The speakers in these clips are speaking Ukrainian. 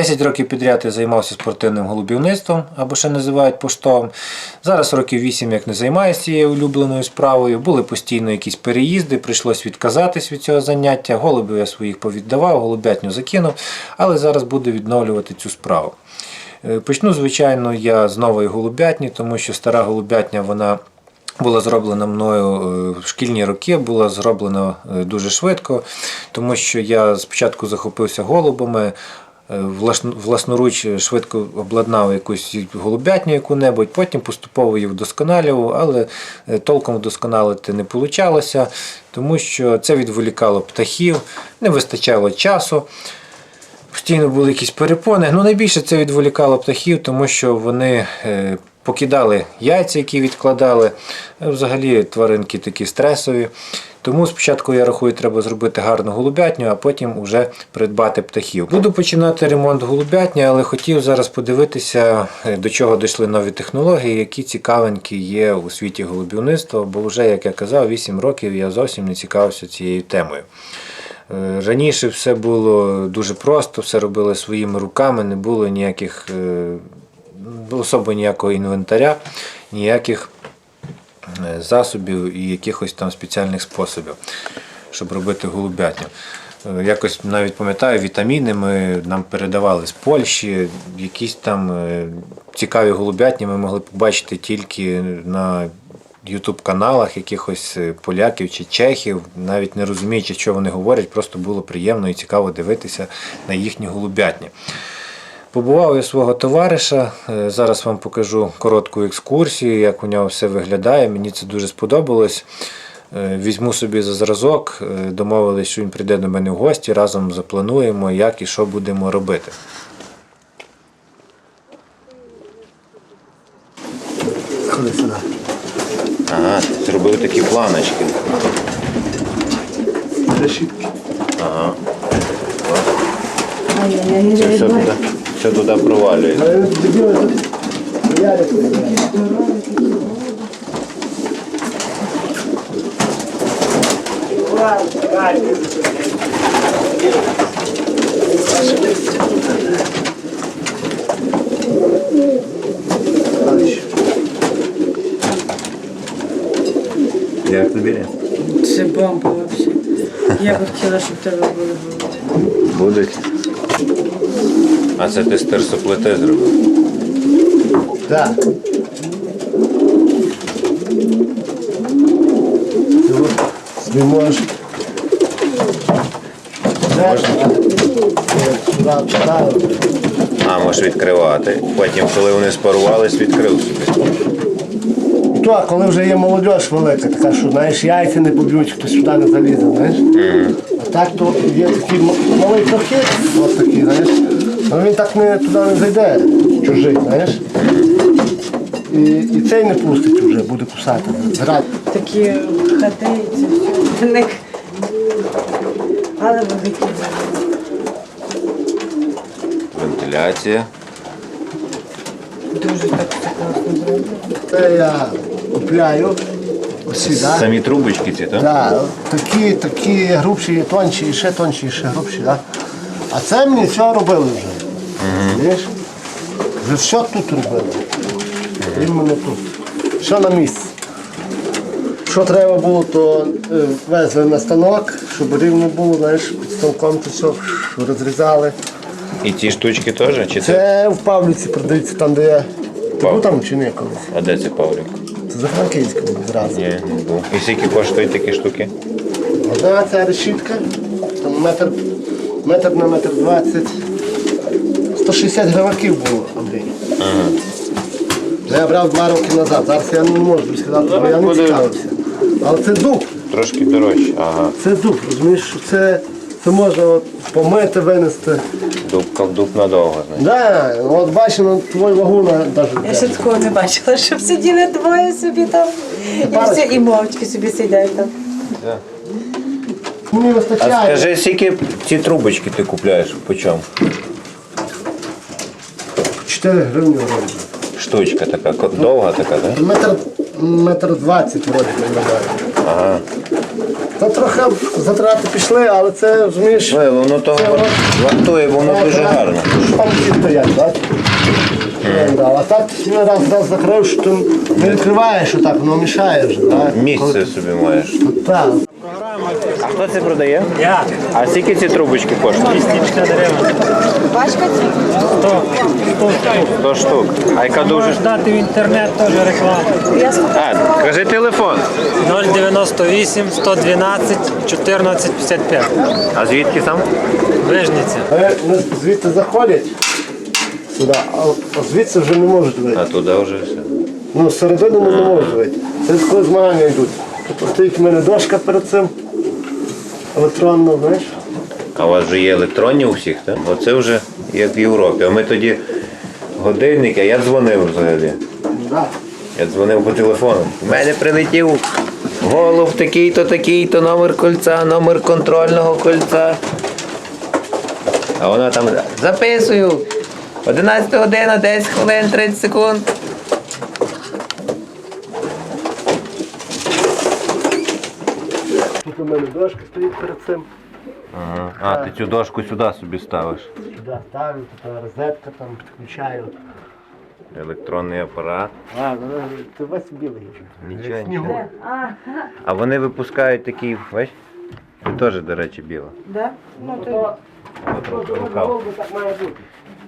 10 років підряд я займався спортивним голубівництвом, або ще називають поштовим. Зараз років 8 як не займаюся цією улюбленою справою. Були постійно якісь переїзди, прийшлось відказатись від цього заняття. Голубів я своїх повіддавав, голубятню закинув, але зараз буду відновлювати цю справу. Е, Почну, звичайно, я з нової голубятні, тому що стара голубятня вона була зроблена мною е, в шкільні роки, була зроблена е, дуже швидко, тому що я спочатку захопився голубами. Е, власн- Власноруч швидко обладнав якусь голубятню яку-небудь, потім поступово її вдосконалював, але е, толком вдосконалити не вийшло, тому що це відволікало птахів, не вистачало часу. Постійно були якісь перепони. Ну, найбільше це відволікало птахів, тому що вони е, покидали яйця, які відкладали. Е, Взагалі тваринки такі стресові. Тому спочатку я рахую, треба зробити гарну голубятню, а потім вже придбати птахів. Буду починати ремонт голубятні, але хотів зараз подивитися, е, до чого дійшли нові технології, які цікавинки є у світі голубівництва, бо вже, як я казав, 8 років я зовсім не цікавився цією темою. Е, Раніше все було дуже просто, все робили своїми руками, не було ніяких е, особо ніякого інвентаря, ніяких засобів і якихось там спеціальних способів, щоб робити голубятню. Е, Якось навіть пам'ятаю, вітаміни ми нам передавали з Польщі, якісь там е, цікаві голубятні ми могли побачити тільки на Ютуб каналах якихось е, поляків чи чехів, навіть не розуміючи, що вони говорять, просто було приємно і цікаво дивитися на їхні голубятні. Побував я свого товариша. е, Зараз вам покажу коротку екскурсію, як у нього все виглядає. Мені це дуже сподобалось. Е, Візьму собі за зразок, е, домовились, що він прийде до мене в гості, разом заплануємо, як і що будемо робити. Ходи сюди. Ага, ти зробив такі планочки. Решітки. Це все туди, все туди знаю. Як тобі? Це бомба взагалі. Я би хотіла, щоб тебе були. Будуть. А це ти з терсоплити зробив. Так. Можеш. Можна. Сюди поставив. А, можеш відкривати. Потім, коли вони спарувались, відкрив собі. То, а коли вже є молодь велика, така, що знаєш, яйця не поб'ють, хто сюди не залізе, знаєш. А так то є такий м- малий прохід, от такий, знаєш. Але він так не, туди не зайде, чужий, знаєш. І, і цей не пустить вже, буде кусати. Зрад. Такі хати, це все. Них. Але великі. Вентиляція. Дуже так класно зроблено. Це я купляю. Осі, так? Самі трубочки ці, так? Да, такі, такі грубші, тонші, ще тонші, і ще грубші. Да? А це мені все робили вже. Вже все тут робили. Іменно тут. Все на місці. Що треба було, то е, везли на станок, щоб рівно було, знаєш, під станком то все розрізали. І ті штучки теж? Чи це? Це в Павліці продається там, де я. Ти був там чи не колись? А де це Павлік? Це за Франківськом зразу. Ні, не був. І скільки коштують такі штуки? Одна ця решітка, там метр, метр на метр двадцять. 160 гриваків було, Андрій. Це Я брав два роки назад. Зараз я не можу сказати, бо я не цікавився. Але це дуб, Трошки дорожче. Ага. це дуб, розумієш, що це, це можна от помити, винести. Дуб, дуб надовго, значить. Да, от бачимо твою вагу на навіть. Я ще такого не бачила, щоб сиділи двоє собі там. І все, і мовчки собі сидять там. Мені А скажи, скільки ці трубочки ти купляєш по чому? 4 гривні вроді. Штучка така, ко- довга така, так? Метр, метр двадцять вроді виглядає. Ага. То трохи затрати пішли, але це розумієш. Ой, воно того вартує, воно дуже гарно. Там ті стоять, бачиш? Да, А так ти раз раз закрив, що ти не відкриваєш, що так, воно мішає вже. Так? Місце собі маєш. Так. А хто це продає? Я. А скільки ці трубочки коштують? 250 гривень. Бачка ці? 100, 100 100 штук. А яка дуже. Можеш дати в інтернет теж рекламу. А, кажи телефон. 098 112 14 55. А звідки сам? Вижниця. Вони звідти заходять сюди, а а звідси вже не можуть вийти. А туди вже все. Ну, середину не можуть вийти. Це коли змагання йдуть. Тобто стоїть в мене дошка перед цим. Електронна, знаєш. А у вас вже є електронні у всіх, так? Оце вже як в Європі. А ми тоді годинники, а я дзвонив взагалі. Я дзвонив по телефону. У мене прилетів голуб такий-то, такий-то, номер кольця, номер контрольного кольця. А вона там записую. 11 година, 10 хвилин, 30 секунд. Тут у мене дошка стоїть перед цим. Ага. А, ти цю дошку сюди собі ставиш. Сюди ставлю, тут розетка там підключаю. Електронний апарат. А, ну, ти весь білий. Нічого, нічого. А вони випускають такі, бач? Це теж, до речі, біла. Да? Ну, то То, От то, то, рукав. так має бути.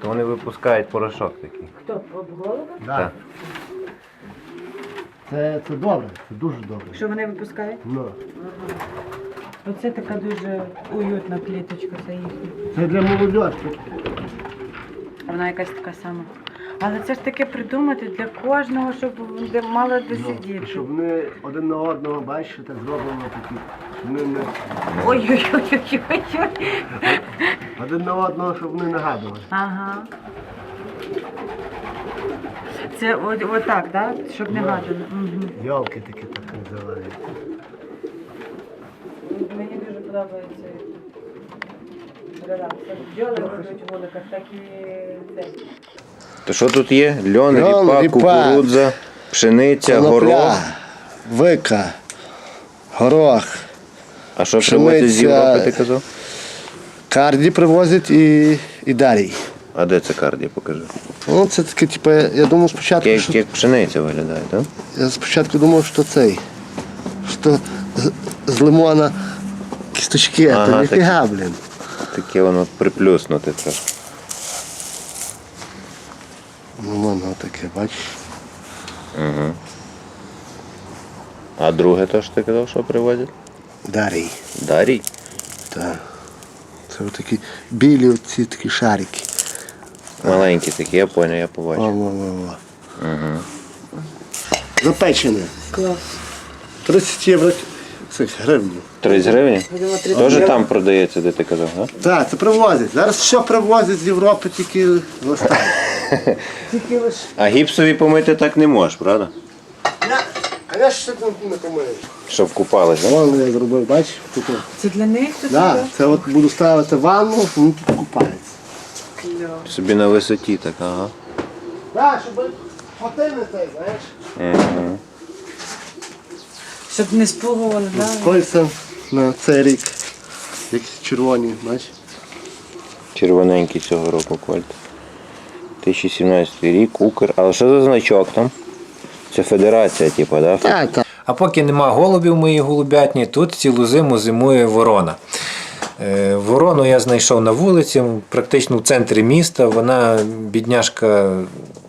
То вони випускають порошок такий. хто? Об голову? Да. Так. Це, це добре, це дуже добре. Що вони випускають? Ну. Оце така дуже уютна кліточка, це їхня. Це для молодежки. Вона якась така сама. Але це ж таке придумати для кожного, щоб де мало де сидіти. Щоб вони один на одного, бачиш, так зроблено такі. Щоб вони не Ой-ой-ой-ой-ой. один на одного, щоб вони нагадували. Ага. Це от, отак, да? Щоб не гадано. Угу. Йолки такі так називають. Подобається. Бджоли ростуть в вуликах, так і це. То що тут є? Льон, Льон, ріпак, ріпак. кукурудза, пшениця, горох. вика, горох. А що привозять з Європи, ти казав? Карді привозять і, і дарій. А де це карді, покажи. Ну, це таке, типу, я думав спочатку, Як, що, як пшениця виглядає, так? я спочатку думав, що цей, що з, з лимона кісточки, а Ага, то ніфіга, блін. Таке воно приплюснуте трошки. Ну, воно таке, бачиш. А друге то що ти казав, що привозять? Дарій. Дарій. Так. Це такі білі оці такі шарики. Маленькі такі, я поняв, я О, побачив. во, во, во. Запечене. Клас. 30 євро цих гривень. 30 гривень? Теж там продається, де ти казав, так? Так, це привозять. Зараз все привозять з Європи, тільки листають. Тільки лише. А гіпсові помити так не можеш, правда? Я ж це не помиєш. Щоб купались, так? Вон я зробив, бачиш? Тут. о. Це для них тут Да, це от буду ставити ванну, вони тут купаються. кльово. Собі на висоті так, ага. Так, щоб хватили цей, знаєш. Щоб не спугували, да? Кольця на цей рік. Як червоні, бачиш? Червоненький цього року кольт. 2017 рік, Укр. Але що за значок там? Це федерація, типу, да? Так, так. А поки нема голубів в моїй голубятні, тут цілу зиму зимує ворона. Е, Ворону я знайшов на вулиці, практично в центрі міста. Вона, бідняжка,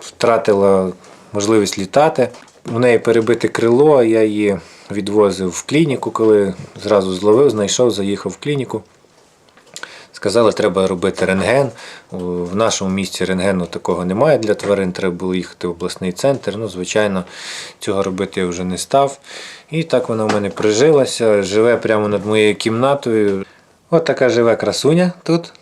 втратила можливість літати. У неї перебите крило, я її відвозив в клініку, коли зразу зловив, знайшов, заїхав в клініку. Сказали, треба робити рентген. В нашому місті рентгену такого немає для тварин, треба було їхати в обласний центр. Ну, звичайно, цього робити я вже не став. І так вона в мене прижилася, живе прямо над моєю кімнатою. От така живе красуня тут.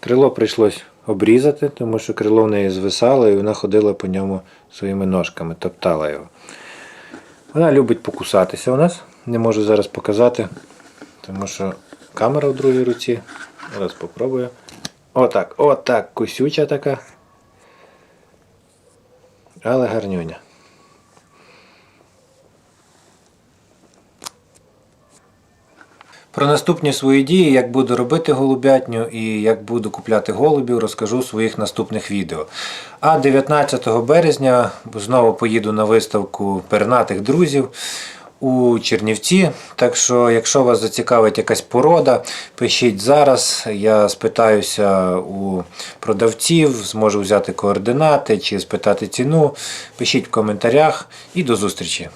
Крило прийшлось обрізати, тому що крило в неї звисало і вона ходила по ньому своїми ножками, топтала його. Вона любить покусатися у нас. Не можу зараз показати, тому що камера в другій руці. Зараз попробую. Отак, отак, кусюча така. Але гарнюня. Про наступні свої дії, як буду робити голубятню і як буду купляти голубів, розкажу в своїх наступних відео. А 19 березня знову поїду на виставку пернатих друзів у Чернівці. Так що, якщо вас зацікавить якась порода, пишіть зараз. Я спитаюся у продавців, зможу взяти координати чи спитати ціну. Пишіть в коментарях і до зустрічі.